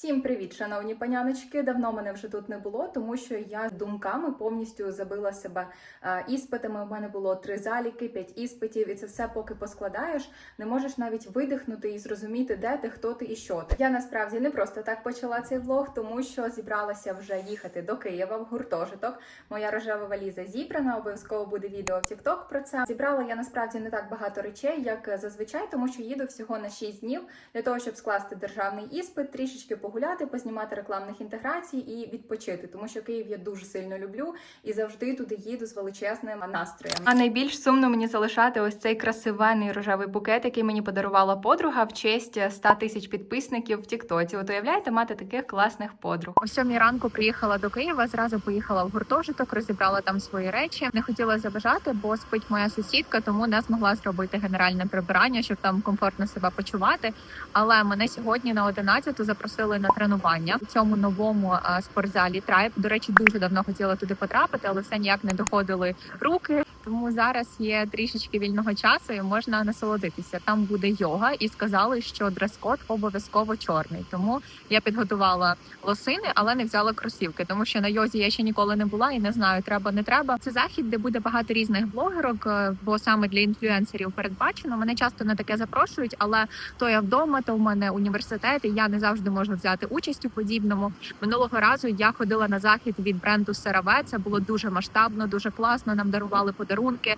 Всім привіт, шановні паняночки. Давно мене вже тут не було, тому що я думками повністю забила себе е, іспитами. У мене було три заліки, п'ять іспитів, і це все поки поскладаєш. Не можеш навіть видихнути і зрозуміти, де ти, хто ти і що ти. Я насправді не просто так почала цей влог, тому що зібралася вже їхати до Києва в гуртожиток. Моя рожева валіза зібрана. Обов'язково буде відео в TikTok про це. Зібрала я насправді не так багато речей, як зазвичай, тому що їду всього на 6 днів для того, щоб скласти державний іспит, трішечки погуляти, познімати рекламних інтеграцій і відпочити, тому що Київ я дуже сильно люблю і завжди туди їду з величезним настроєм. А найбільш сумно мені залишати ось цей красивенний рожевий букет, який мені подарувала подруга в честь 100 тисяч підписників в Тіктоці. От уявляєте, мати таких класних подруг. О сьомій ранку приїхала до Києва. Зразу поїхала в гуртожиток, розібрала там свої речі. Не хотіла забажати, бо спить моя сусідка, тому не змогла зробити генеральне прибирання, щоб там комфортно себе почувати. Але мене сьогодні на 11 запросили на тренування у цьому новому спортзалі Трайб. До речі, дуже давно хотіла туди потрапити, але все ніяк не доходили руки. Тому зараз є трішечки вільного часу і можна насолодитися. Там буде йога, і сказали, що дрес-код обов'язково чорний. Тому я підготувала лосини, але не взяла кросівки, тому що на йозі я ще ніколи не була і не знаю, треба не треба. Це захід, де буде багато різних блогерок, е, бо саме для інфлюенсерів передбачено. Мене часто на таке запрошують, але то я вдома, то в мене університет, і я не завжди можу взяти участь у подібному. Минулого разу я ходила на захід від бренду CeraVe. Це було дуже масштабно, дуже класно. Нам дарували подарунки.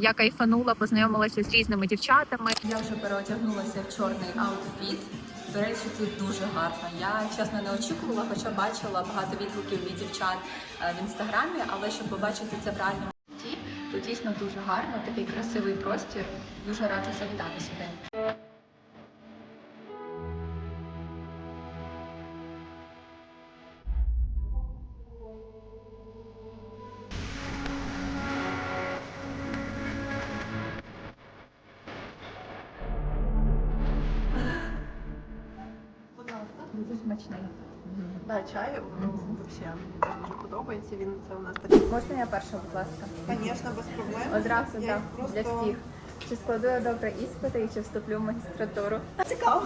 Я кайфанула, познайомилася з різними дівчатами. Я вже переодягнулася в чорний аутфіт. До речі, тут дуже гарно. Я чесно не очікувала, хоча бачила багато відгуків від дівчат е, в інстаграмі, але щоб побачити це в реальному житті, тут дійсно дуже гарно, такий красивий простір. Дуже рада завітати сюди. Дуже подобається. Він це у нас такий. Можна я перша, будь ласка? Звісно, без проблем. Одразу Я так, їх просто- для всіх. Чи складу я добре іспити і чи вступлю в магістратуру? Цікаво.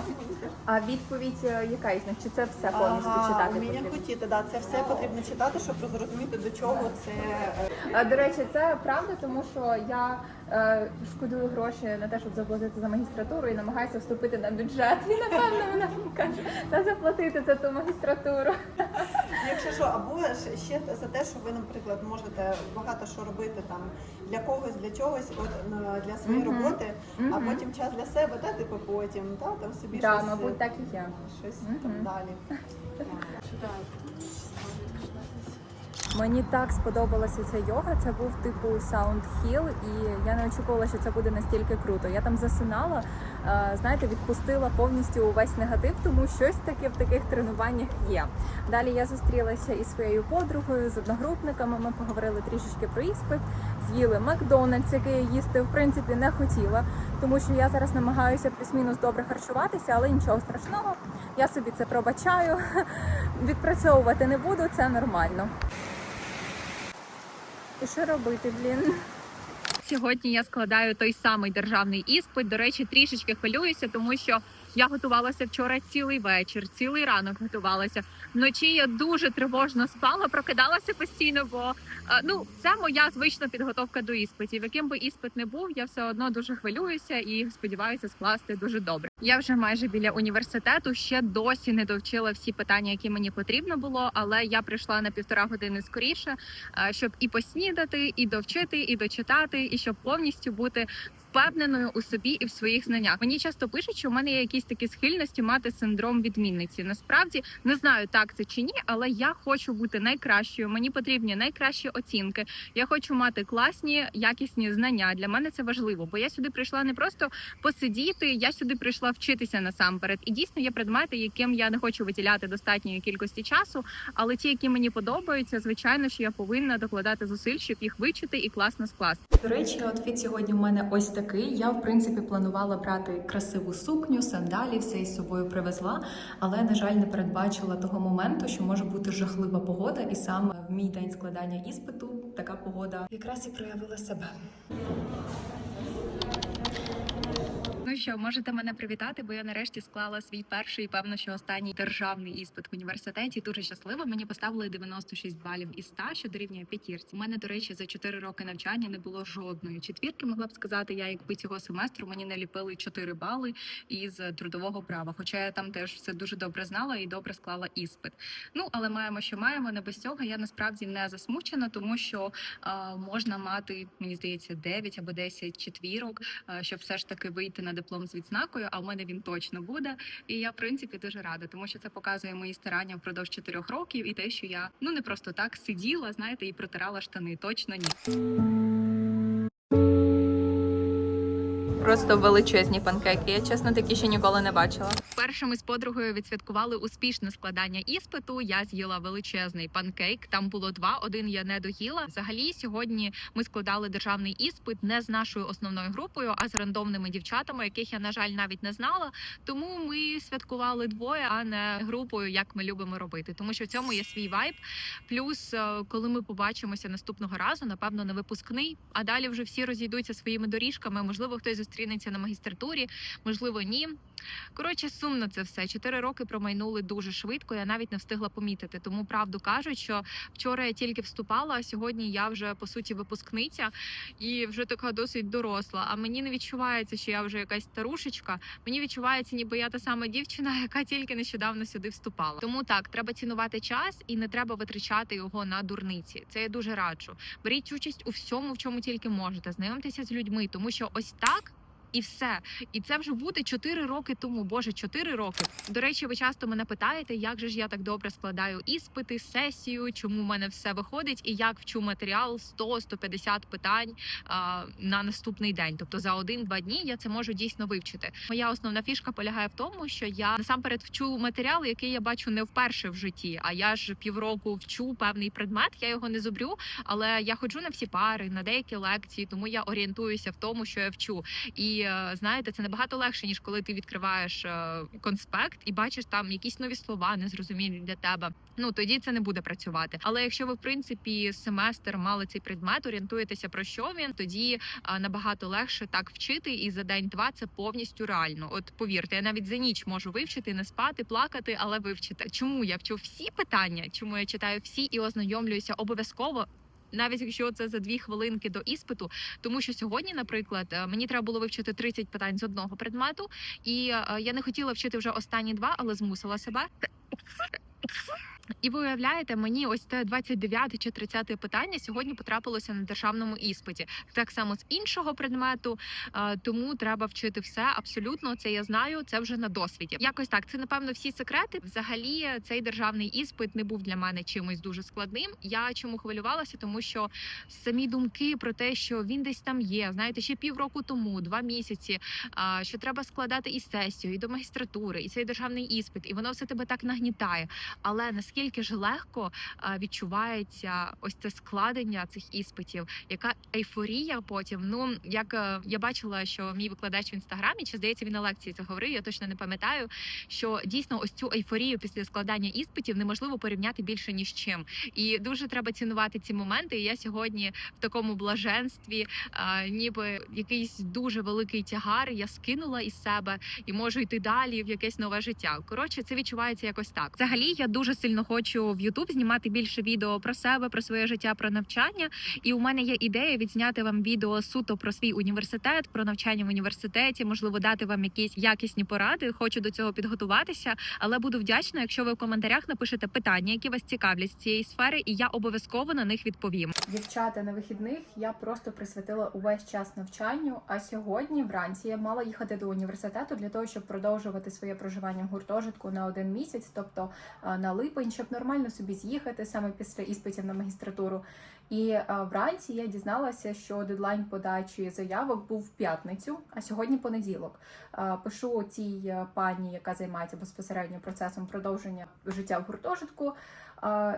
А відповідь е, яка із них? Чи це все повністю Ага, читати Вміння потрібно? хотіти, да, це все потрібно читати, щоб зрозуміти, до чого це. е, А, До речі, це правда, тому що я е, шкодую гроші на те, щоб заплатити за магістратуру і намагаюся вступити на бюджет. І напевно вона мені каже, та заплатити за ту магістратуру. Якщо що, або ж ще за те, що ви, наприклад, можете багато що робити там для когось, для чогось, от на- для своєї Мгм. роботи, а Мгм. потім час для себе, та типу потім, та там собі Так, щось, мабуть, так і є. щось Мгм. там далі. Мені так сподобалася ця йога. Це був типу Sound Hill, і я не очікувала, що це буде настільки круто. Я там засинала, е, знаєте, відпустила повністю увесь негатив, тому щось таке в таких тренуваннях є. Далі я зустрілася із своєю подругою, з одногрупниками. Ми поговорили трішечки про іспит, з'їли Макдональдс, який я їсти в принципі не хотіла, тому що я зараз намагаюся плюс-мінус добре харчуватися, але нічого страшного. Я собі це пробачаю. Відпрацьовувати не буду, це нормально. І що робити, блін? Сьогодні я складаю той самий державний іспит. До речі, трішечки хвилююся, тому що я готувалася вчора цілий вечір, цілий ранок готувалася. Вночі я дуже тривожно спала, прокидалася постійно, бо е, ну це моя звична підготовка до іспитів. Яким би іспит не був, я все одно дуже хвилююся і сподіваюся скласти дуже добре. Я вже майже біля університету ще досі не довчила всі питання, які мені потрібно було, але я прийшла на півтора години скоріше, е, щоб і поснідати, і довчити, і дочитати, і щоб повністю бути впевненою у собі і в своїх знаннях. Мені часто пишуть, що в мене є якісь такі схильності мати синдром відмінниці. Насправді не знаю, так це чи ні, але я хочу бути найкращою. Мені потрібні найкращі оцінки. Я хочу мати класні, якісні знання. Для мене це важливо, бо я сюди прийшла не просто посидіти. Я сюди прийшла вчитися насамперед. І дійсно є предмети, яким я не хочу виділяти достатньої кількості часу. Але ті, які мені подобаються, звичайно, що я повинна докладати зусиль, щоб їх вивчити і класно скласти. До речі, outfit сьогодні у мене ось такий. Я в принципі планувала брати красиву сукню, сандалі, все із собою привезла, але на жаль не передбачила того моменту, що може бути жахлива погода, і саме в мій день складання іспиту така погода якраз і проявила себе. Що, можете мене привітати, бо я нарешті склала свій перший, певно, що останній державний іспит в університеті. Дуже щаслива. Мені поставили 96 балів із 100, що дорівнює п'ятірці. У мене, до речі, за 4 роки навчання не було жодної четвірки. Могла б сказати, я якби цього семестру мені не ліпили 4 бали із трудового права. Хоча я там теж все дуже добре знала і добре склала іспит. Ну але маємо, що маємо. Не без цього я насправді не засмучена, тому що а, можна мати, мені здається, 9 або 10 четвірок, а, щоб все ж таки вийти на диплом з відзнакою. А в мене він точно буде. І я, в принципі, дуже рада, тому що це показує мої старання впродовж чотирьох років і те, що я ну не просто так сиділа, знаєте, і протирала штани. Точно ні. Просто величезні панкейки. Я чесно такі ще ніколи не бачила. Перше ми з подругою відсвяткували успішне складання іспиту. Я з'їла величезний панкейк. Там було два. Один я не доїла. Взагалі, сьогодні ми складали державний іспит не з нашою основною групою, а з рандомними дівчатами, яких я на жаль навіть не знала. Тому ми святкували двоє, а не групою, як ми любимо робити. Тому що в цьому є свій вайб. Плюс, е, коли ми побачимося наступного разу, напевно, на випускний, а далі вже всі розійдуться своїми доріжками. Можливо, хтось зустрінеться на магістратурі, можливо, ні. Коротше, сумно це все. Чотири роки промайнули дуже швидко. Я навіть не встигла помітити. Тому правду кажуть, що вчора я тільки вступала, а сьогодні я вже по суті випускниця і вже така досить доросла. А мені не відчувається, що я вже якась старушечка. Мені відчувається, ніби я та сама дівчина, яка тільки нещодавно сюди вступала. Тому так треба цінувати час і не треба витрачати його на дурниці. Це я дуже раджу. Беріть участь у всьому, в чому тільки можете. Знайомтеся з людьми, тому що ось так. І все, і це вже буде 4 роки тому. Боже, 4 роки. До речі, ви часто мене питаєте, як же ж я так добре складаю іспити, сесію, чому в мене все виходить, і як вчу матеріал 100-150 питань а, на наступний день. Тобто за один-два дні я це можу дійсно вивчити. Моя основна фішка полягає в тому, що я насамперед вчу матеріал, який я бачу не вперше в житті. А я ж півроку вчу певний предмет. Я його не зубрю, але я ходжу на всі пари, на деякі лекції, тому я орієнтуюся в тому, що я вчу. І знаєте, це набагато легше ніж коли ти відкриваєш е, конспект і бачиш там якісь нові слова, незрозумілі для тебе. Ну тоді це не буде працювати. Але якщо ви в принципі семестр мали цей предмет, орієнтуєтеся про що він, тоді е, набагато легше так вчити, і за день-два це повністю реально. От повірте, я навіть за ніч можу вивчити, не спати, плакати, але вивчити. Чому я вчу всі питання? Чому я читаю всі і ознайомлююся обов'язково? Навіть якщо це за дві хвилинки до іспиту, тому що сьогодні, наприклад, е, мені треба було вивчити 30 питань з одного предмету, і е, я не хотіла вчити вже останні два, але змусила себе. І ви уявляєте, мені ось те 29 чи 30 питання сьогодні потрапилося на державному іспиті. Так само з іншого предмету, е, тому треба вчити все абсолютно. Це я знаю. Це вже на досвіді. Якось так. Це напевно всі секрети. Взагалі, цей державний іспит не був для мене чимось дуже складним. Я чому хвилювалася, тому що самі думки про те, що він десь там є. Знаєте, ще півроку тому, два місяці, що треба складати і сесію, і до магістратури, і цей державний іспит, і воно все тебе так нагнітає. Але наскільки ж легко відчувається ось це складення цих іспитів, яка ейфорія потім. Ну як е, я бачила, що мій викладач в інстаграмі, чи здається, він на лекції це говорив, я точно не пам'ятаю. Що дійсно ось цю ейфорію після складання іспитів неможливо порівняти більше ні з чим. І дуже треба цінувати ці моменти. І я сьогодні в такому блаженстві, ніби якийсь дуже великий тягар. Я скинула із себе і можу йти далі в якесь нове життя. Коротше, це відчувається якось так. Взагалі, я дуже сильно хочу в YouTube знімати більше відео про себе, про своє життя, про навчання. І у мене є ідея відзняти вам відео суто про свій університет, про навчання в університеті, можливо, дати вам якісь якісні поради. Хочу до цього підготуватися, але буду вдячна, якщо ви в коментарях напишете питання, які вас цікавлять з цієї сфери, і я обов'язково на них відповім. Дівчата на вихідних я просто присвятила увесь час навчанню. А сьогодні вранці я мала їхати до університету для того, щоб продовжувати своє проживання в гуртожитку на один місяць, тобто на липень, щоб нормально собі з'їхати саме після іспитів на магістратуру. І а, вранці я дізналася, що дедлайн подачі заявок був в п'ятницю, а сьогодні понеділок. А, Пишу цій е, пані, яка займається безпосередньо процесом продовження життя в гуртожитку.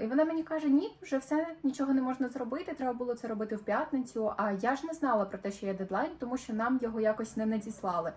І вона мені каже: ні, вже все нічого не можна зробити. Треба було це робити в п'ятницю. А я ж не знала про те, що є дедлайн, тому що нам його якось не надіслали.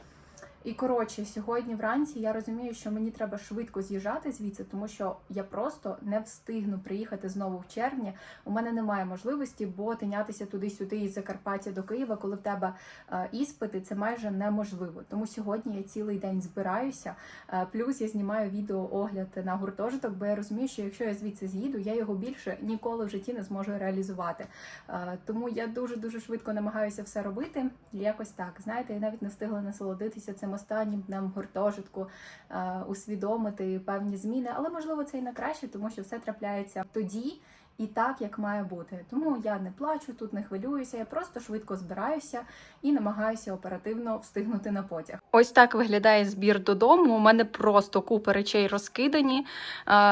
І коротше, сьогодні вранці я розумію, що мені треба швидко з'їжджати звідси, тому що я просто не встигну приїхати знову в червні. У мене немає можливості, бо тинятися туди-сюди із Закарпаття до Києва, коли в тебе е, іспити, це майже неможливо. Тому сьогодні я цілий день збираюся. Е, плюс я знімаю відео огляд на гуртожиток, бо я розумію, що якщо я звідси з'їду, я його більше ніколи в житті не зможу реалізувати. Е, тому я дуже дуже швидко намагаюся все робити. Якось так. Знаєте, я навіть не встигла насолодитися цим останнім днем гуртожитку, е, усвідомити певні зміни, але можливо це і на краще, тому що все трапляється тоді. І так, як має бути. Тому я не плачу, тут не хвилююся, я просто швидко збираюся і намагаюся оперативно встигнути на потяг. Ось так виглядає збір додому. У мене просто купа речей розкидані.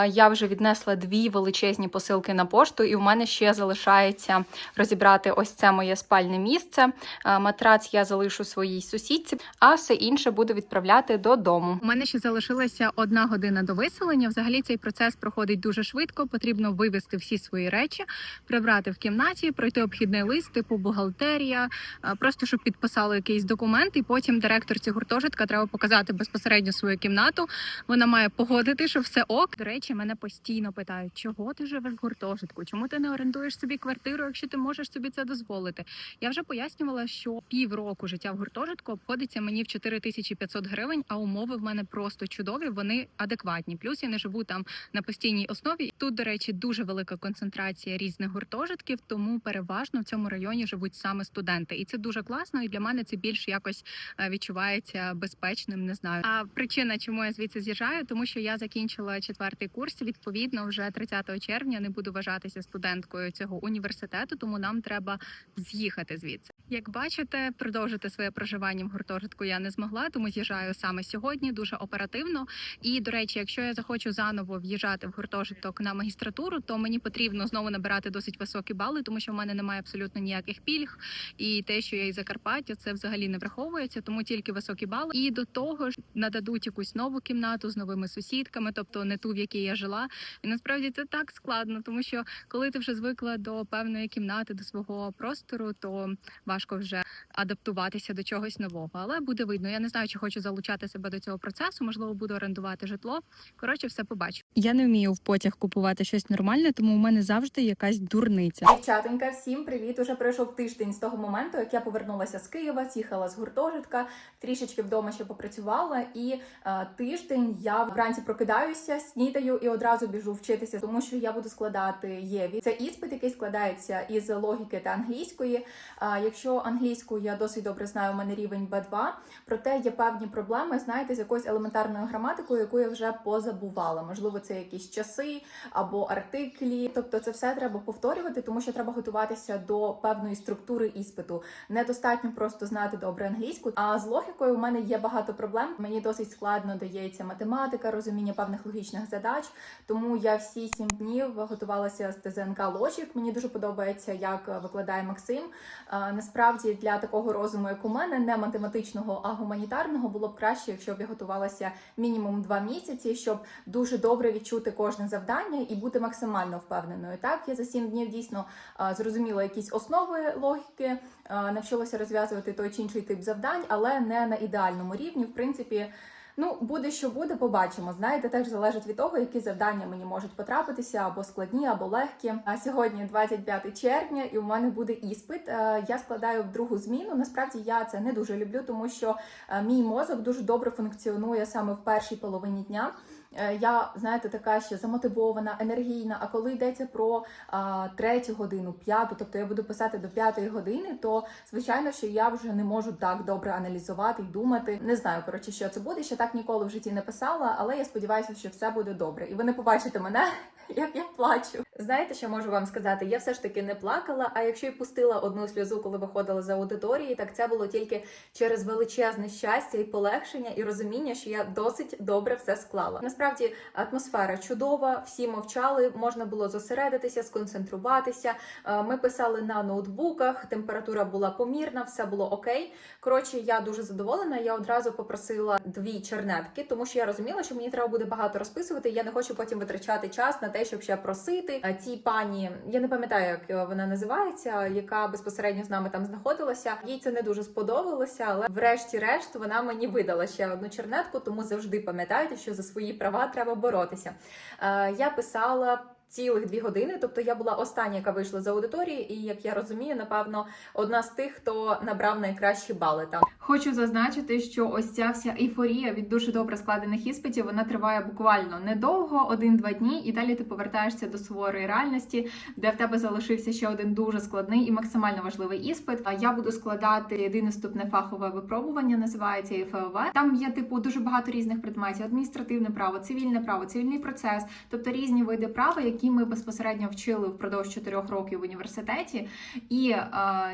Я вже віднесла дві величезні посилки на пошту, і у мене ще залишається розібрати ось це моє спальне місце. Матрац я залишу своїй сусідці, а все інше буду відправляти додому. У мене ще залишилася одна година до виселення. Взагалі цей процес проходить дуже швидко. Потрібно вивезти всі свої речі, прибрати в кімнаті, пройти обхідний лист, типу бухгалтерія, е, просто щоб підписали якийсь документ, і потім директорці гуртожитка треба показати безпосередньо свою кімнату. Вона має погодити, що все ок. До речі, мене постійно питають, чого ти живеш в гуртожитку? Чому ти не орендуєш собі квартиру, якщо ти можеш собі це дозволити? Я вже пояснювала, що півроку життя в гуртожитку обходиться мені в 4500 гривень, а умови в мене просто чудові, вони адекватні. Плюс я не живу там на постійній основі. Тут, до речі, дуже велика концентрація різних гуртожитків, тому переважно в цьому районі живуть саме студенти, і це дуже класно. І для мене це більш якось е, відчувається безпечним. Не знаю. А причина, чому я звідси з'їжджаю, тому що я закінчила четвертий курс. Відповідно, вже 30 червня не буду вважатися студенткою цього університету, тому нам треба з'їхати звідси. Як бачите, продовжити своє проживання в гуртожитку я не змогла, тому з'їжджаю саме сьогодні, дуже оперативно. І до речі, якщо я захочу заново в'їжджати в гуртожиток на магістратуру, то мені потрібно знову набирати досить високі бали, тому що в мене немає абсолютно ніяких пільг. І те, що я із Закарпаття, це взагалі не враховується, тому тільки високі бали. І до того ж нададуть якусь нову кімнату з новими сусідками, тобто не ту, в якій я жила. І насправді це так складно, тому що коли ти вже звикла до певної кімнати, до свого простору, то важко вже адаптуватися до чогось нового. Але буде видно. Я не знаю, чи хочу залучати себе до цього процесу. Можливо, буду орендувати житло. Коротше, все побачу. Я не вмію в потяг купувати щось нормальне, тому у мене завжди якась дурниця. Дівчатонька, всім привіт! Уже пройшов тиждень з того моменту, як я повернулася з Києва, з'їхала з гуртожитка, трішечки вдома ще попрацювала, і е, тиждень я вранці прокидаюся, снідаю і одразу біжу вчитися, тому що я буду складати єві. Це іспит, який складається із логіки та англійської. А якщо англійську я досить добре знаю, у мене рівень B2, проте є певні проблеми, знаєте, з якоюсь елементарною граматикою, яку я вже позабувала. Можливо, це якісь часи або артиклі. Тобто, це все треба повторювати, тому що треба готуватися до певної структури іспиту. Недостатньо просто знати добре англійську. А з логікою у мене є багато проблем. Мені досить складно дається математика, розуміння певних логічних задач. Тому я всі сім днів готувалася з ТЗНК Logic. Мені дуже подобається, як викладає Максим. Насправді для такого розуму, як у мене, не математичного, а гуманітарного, було б краще, якщо б я готувалася мінімум два місяці, щоб дуже добре відчути кожне завдання і бути максимально впевненою. Так, я за сім днів дійсно зрозуміла якісь основи логіки, навчилася розв'язувати той чи інший тип завдань, але не на ідеальному рівні. В принципі. Ну, буде що буде, побачимо. Знаєте, теж залежить від того, які завдання мені можуть потрапитися або складні, або легкі. А сьогодні 25 червня, і у мене буде іспит. Е, Я складаю в другу зміну. Насправді я це не дуже люблю, тому що е, мій мозок дуже добре функціонує саме в першій половині дня. Е, Я знаєте, така ще замотивована, енергійна. А коли йдеться про третю годину, п'яту, тобто я буду писати до п'ятої години, то звичайно, що я вже не можу так добре аналізувати і думати. Не знаю, коротше, що це буде. Ще так ніколи в житті не писала, але я сподіваюся, що все буде добре. І ви не побачите мене, як я плачу. Знаєте, що можу вам сказати? Я все ж таки не плакала. А якщо й пустила одну сльозу, коли виходила з аудиторії, так це було тільки через величезне щастя і полегшення, і розуміння, що я досить добре все склала. Насправді атмосфера чудова, всі мовчали, можна було зосередитися, сконцентруватися. Е, Ми писали на ноутбуках, температура була помірна, все було окей. Коротше, я дуже задоволена. Я одразу попросила дві чернетки, тому що я розуміла, що мені треба буде багато розписувати. Я не хочу потім витрачати час на те, те, щоб ще просити Е, цій пані. Я не пам'ятаю, як е, вона називається, яка безпосередньо з нами там знаходилася. Їй це не дуже сподобалося, але врешті-решт вона мені видала ще одну чернетку, тому завжди пам'ятайте, що за свої права треба боротися. Е, Я писала. Цілих дві години, тобто я була остання, яка вийшла з аудиторії, і як я розумію, напевно, одна з тих, хто набрав найкращі бали там. Хочу зазначити, що ось ця вся ейфорія від дуже добре складених іспитів вона триває буквально недовго, один-два дні, і далі ти повертаєшся до суворої реальності, де в тебе залишився ще один дуже складний і максимально важливий іспит. А я буду складати єдине вступне фахове випробування, називається ЄФОВ. Там є типу дуже багато різних предметів: адміністративне право, цивільне право, цивільний процес, тобто різні види права, які ми безпосередньо вчили впродовж чотирьох років в університеті. І е,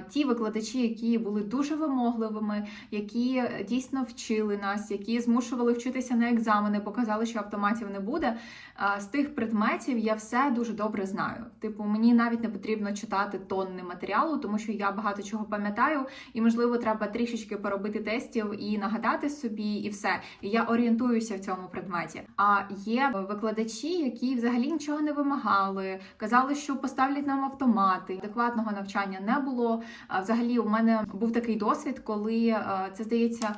ті викладачі, які були дуже вимогливими, які дійсно вчили нас, які змушували вчитися на екзамени, показали, що автоматів не буде. А, З тих предметів я все дуже добре знаю. Типу, мені навіть не потрібно читати тонни матеріалу, тому що я багато чого пам'ятаю, і можливо треба трішечки поробити тестів і нагадати собі, і все. І я орієнтуюся в цьому предметі. А є викладачі, які взагалі нічого не вимагали, казали, що поставлять нам автомати. Адекватного навчання не було. Взагалі, у мене був такий досвід, коли е, це здається.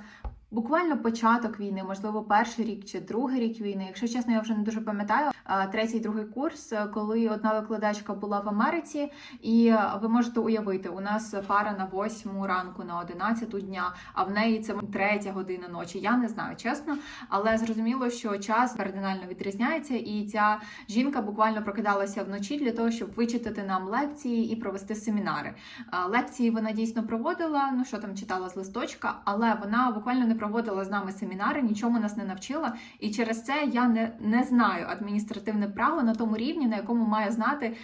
Буквально початок війни, можливо, перший рік чи другий рік війни. Якщо чесно, я вже не дуже пам'ятаю. А, Третій, другий курс, е, коли одна викладачка була в Америці, і е, ви можете уявити, у нас пара на восьму ранку, на одинадцяту дня, а в неї це третя година ночі. Я не знаю, чесно, але зрозуміло, що час кардинально відрізняється, і ця жінка буквально прокидалася вночі для того, щоб вичитати нам лекції і провести семінари. Лекції вона дійсно проводила. Ну що там читала з листочка, але вона буквально не проводила з нами семінари, нічому нас не навчила. І через це я не, не знаю адміністративне право на тому рівні, на якому має знати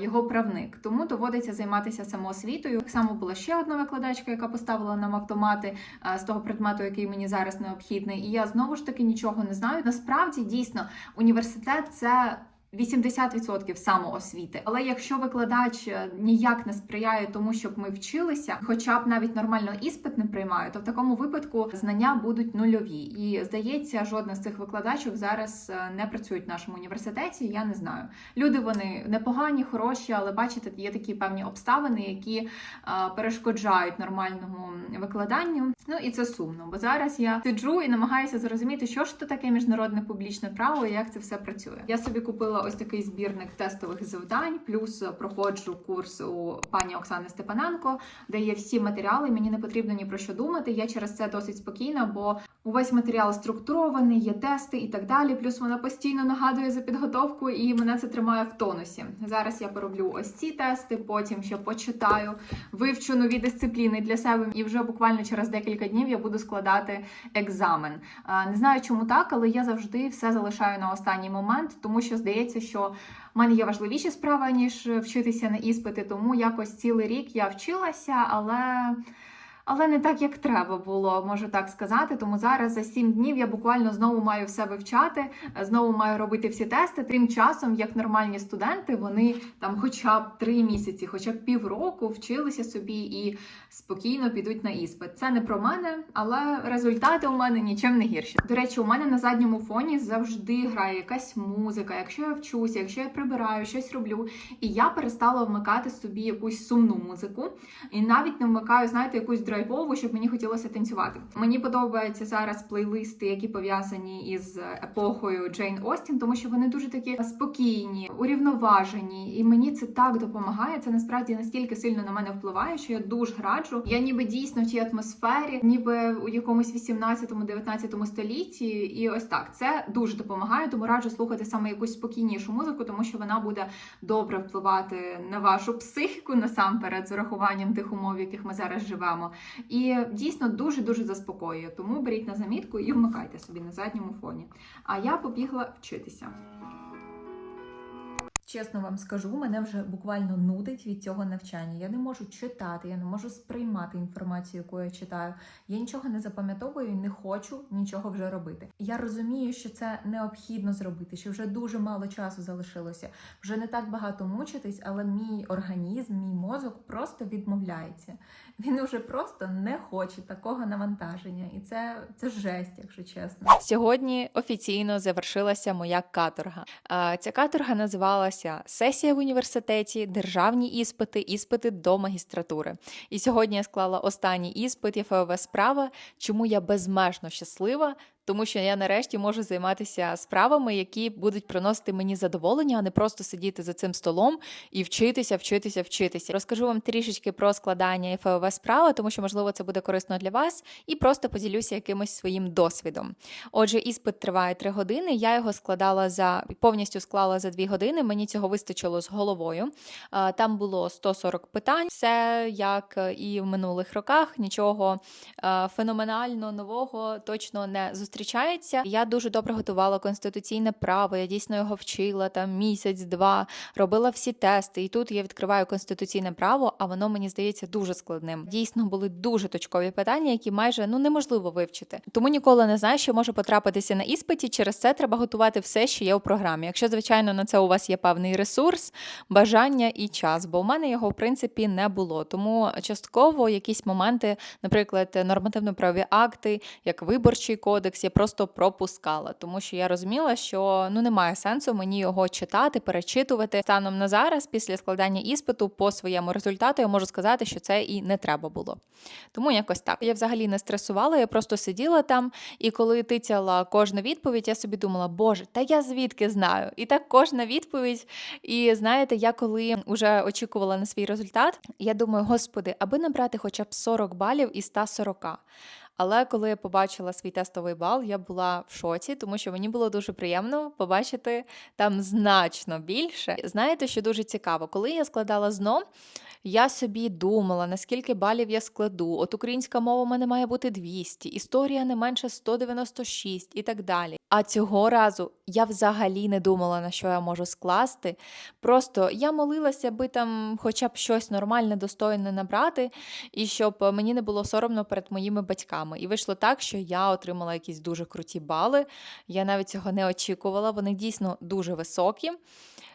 його правник. Тому доводиться займатися самоосвітою. Так само була ще одна викладачка, яка поставила нам автомати з того предмету, який мені зараз необхідний. І я знову ж таки нічого не знаю. Насправді дійсно університет це. 80% самоосвіти. Але якщо викладач е, ніяк не сприяє тому, щоб ми вчилися, хоча б навіть нормально іспит не приймає, то в такому випадку знання будуть нульові. І здається, жодна з цих викладачок зараз е, не працюють в нашому університеті. Я не знаю. Люди вони непогані, хороші, але бачите, є такі певні обставини, які е, перешкоджають нормальному викладанню. Ну і це сумно, бо зараз я сиджу і намагаюся зрозуміти, що ж то таке міжнародне публічне право і як це все працює. Я собі купила ось такий збірник тестових завдань, плюс проходжу курс у пані Оксани Степаненко, де є всі матеріали. Мені не потрібно ні про що думати. Я через це досить спокійна, бо увесь матеріал структурований, є тести і так далі. Плюс вона постійно нагадує за підготовку, і мене це тримає в тонусі. Зараз я пороблю ось ці тести, потім ще почитаю, вивчу нові дисципліни для себе, і вже буквально через декілька днів я буду складати екзамен. Не знаю, чому так, але я завжди все залишаю на останній момент, тому що здається, що в мене є важливіші справи ніж вчитися на іспити. Тому якось цілий рік я вчилася, але. Але не так, як треба було, можу так сказати. Тому зараз за сім днів я буквально знову маю все вивчати, знову маю робити всі тести. Тим часом, як нормальні студенти, вони там, хоча б три місяці, хоча б півроку вчилися собі і спокійно підуть на іспит. Це не про мене, але результати у мене нічим не гірші. До речі, у мене на задньому фоні завжди грає якась музика. Якщо я вчуся, якщо я прибираю, щось роблю, і я перестала вмикати собі якусь сумну музику, і навіть не вмикаю, знаєте, якусь драйвову, щоб мені хотілося танцювати. Мені подобаються зараз плейлисти, які пов'язані із епохою Джейн Остін, тому що вони дуже такі спокійні, урівноважені, і мені це так допомагає. Це насправді настільки сильно на мене впливає, що я дуже раджу. Я ніби дійсно в тій атмосфері, ніби у якомусь 18-19 столітті, і ось так це дуже допомагає. Тому раджу слухати саме якусь спокійнішу музику, тому що вона буде добре впливати на вашу психіку насамперед з урахуванням тих умов, в яких ми зараз живемо. І дійсно дуже дуже заспокоює. Тому беріть на замітку і вмикайте собі на задньому фоні. А я побігла вчитися. Чесно вам скажу, мене вже буквально нудить від цього навчання. Я не можу читати, я не можу сприймати інформацію, яку я читаю. Я нічого не запам'ятовую і не хочу нічого вже робити. Я розумію, що це необхідно зробити, що вже дуже мало часу залишилося, вже не так багато мучитись, але мій організм, мій мозок просто відмовляється. Він уже просто не хоче такого навантаження, і це, це жесть, якщо чесно. Сьогодні офіційно завершилася моя каторга. Ця каторга називалася Сесія в університеті, державні іспити, іспити до магістратури. І сьогодні я склала останній іспит ЄФОВ справа, чому я безмежно щаслива. Тому що я нарешті можу займатися справами, які будуть приносити мені задоволення, а не просто сидіти за цим столом і вчитися, вчитися, вчитися. Розкажу вам трішечки про складання ФОВ справи, тому що можливо це буде корисно для вас, і просто поділюся якимось своїм досвідом. Отже, іспит триває 3 години. Я його складала за повністю склала за 2 години. Мені цього вистачило з головою. Там було 140 питань. Все як і в минулих роках. Нічого феноменально нового точно не зустрічається. Я дуже добре готувала конституційне право. Я дійсно його вчила там місяць-два, робила всі тести. І тут я відкриваю конституційне право, а воно мені здається дуже складним. Дійсно були дуже точкові питання, які майже ну неможливо вивчити. Тому ніколи не знаєш, що може потрапитися на іспиті. Через це треба готувати все, що є у програмі. Якщо звичайно на це у вас є певний ресурс, бажання і час, бо у мене його в принципі не було. Тому частково якісь моменти, наприклад, нормативно-правові акти, як виборчий кодекс, я просто пропускала, тому що я розуміла, що ну немає сенсу мені його читати, перечитувати. Станом на зараз, після складання іспиту, по своєму результату, я можу сказати, що це і не треба було. Тому якось так. Я взагалі не стресувала, я просто сиділа там, і коли тицяла кожну відповідь, я собі думала, боже, та я звідки знаю? І так кожна відповідь. І знаєте, я коли вже очікувала на свій результат, я думаю, господи, аби набрати хоча б 40 балів із 140. Але коли я побачила свій тестовий бал, я була в шоці, тому що мені було дуже приємно побачити там значно більше. Знаєте, що дуже цікаво, коли я складала ЗНО, я собі думала, наскільки балів я складу. От українська мова у мене має бути 200, історія не менше 196 і так далі. А цього разу я взагалі не думала, на що я можу скласти. Просто я молилася, аби там хоча б щось нормальне, достойне набрати, і щоб мені не було соромно перед моїми батьками. І вийшло так, що я отримала якісь дуже круті бали. Я навіть цього не очікувала. Вони дійсно дуже високі.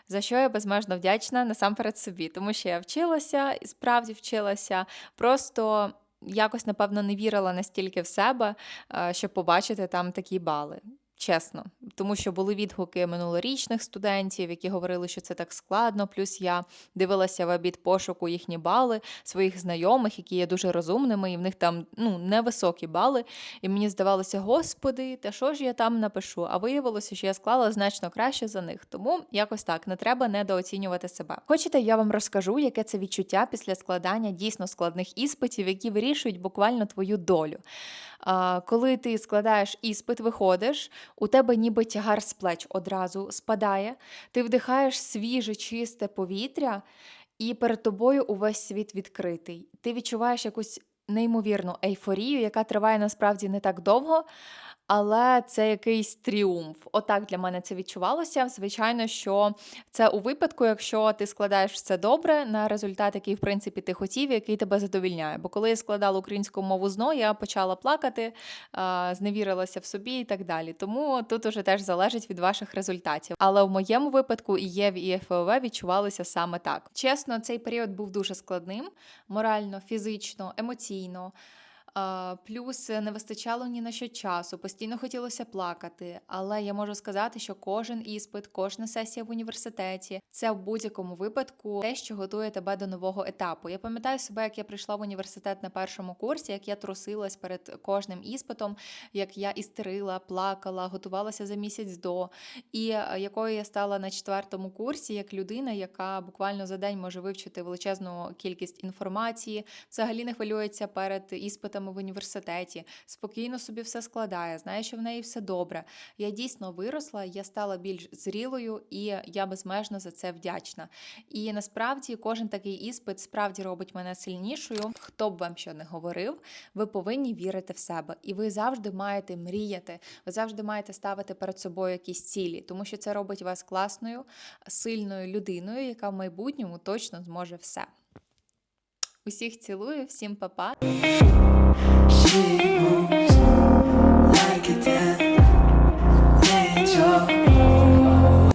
За що я безмежно вдячна насамперед собі, тому що я вчилася і справді вчилася. Просто якось, напевно, не вірила настільки в себе, е, щоб побачити там такі бали. Чесно, тому що були відгуки минулорічних студентів, які говорили, що це так складно. Плюс я дивилася в обід пошуку їхні бали своїх знайомих, які є дуже розумними, і в них там ну невисокі бали. І мені здавалося, господи, та що ж я там напишу? А виявилося, що я склала значно краще за них. Тому якось так не треба недооцінювати себе. Хочете, я вам розкажу, яке це відчуття після складання дійсно складних іспитів, які вирішують буквально твою долю. Коли ти складаєш іспит, виходиш, у тебе ніби тягар з плеч одразу спадає, ти вдихаєш свіже, чисте повітря, і перед тобою увесь світ відкритий. Ти відчуваєш якусь неймовірну ейфорію, яка триває насправді не так довго. Але це якийсь тріумф. Отак для мене це відчувалося. Звичайно, що це у випадку, якщо ти складаєш все добре на результат, який в принципі ти хотів, який тебе задовільняє. Бо коли я складала українську мову зно, я почала плакати, зневірилася в собі і так далі. Тому тут уже теж залежить від ваших результатів. Але в моєму випадку і ЄВ, і ФОВ відчувалися саме так. Чесно, цей період був дуже складним морально, фізично, емоційно. Плюс не вистачало ні на що часу, постійно хотілося плакати. Але я можу сказати, що кожен іспит, кожна сесія в університеті це в будь-якому випадку те, що готує тебе до нового етапу. Я пам'ятаю себе, як я прийшла в університет на першому курсі, як я трусилась перед кожним іспитом, як я істерила, плакала, готувалася за місяць до, і е, якою я стала на четвертому курсі, як людина, яка буквально за день може вивчити величезну кількість інформації, взагалі не хвилюється перед іспитами іспитами в університеті, спокійно собі все складає, знає, що в неї все добре. Я дійсно виросла, я стала більш зрілою, і я безмежно за це вдячна. І насправді кожен такий іспит справді робить мене сильнішою. Хто б вам що не говорив, ви повинні вірити в себе, і ви завжди маєте мріяти. Ви завжди маєте ставити перед собою якісь цілі, тому що це робить вас класною, сильною людиною, яка в майбутньому точно зможе все. Усіх цілую, всім па-па. She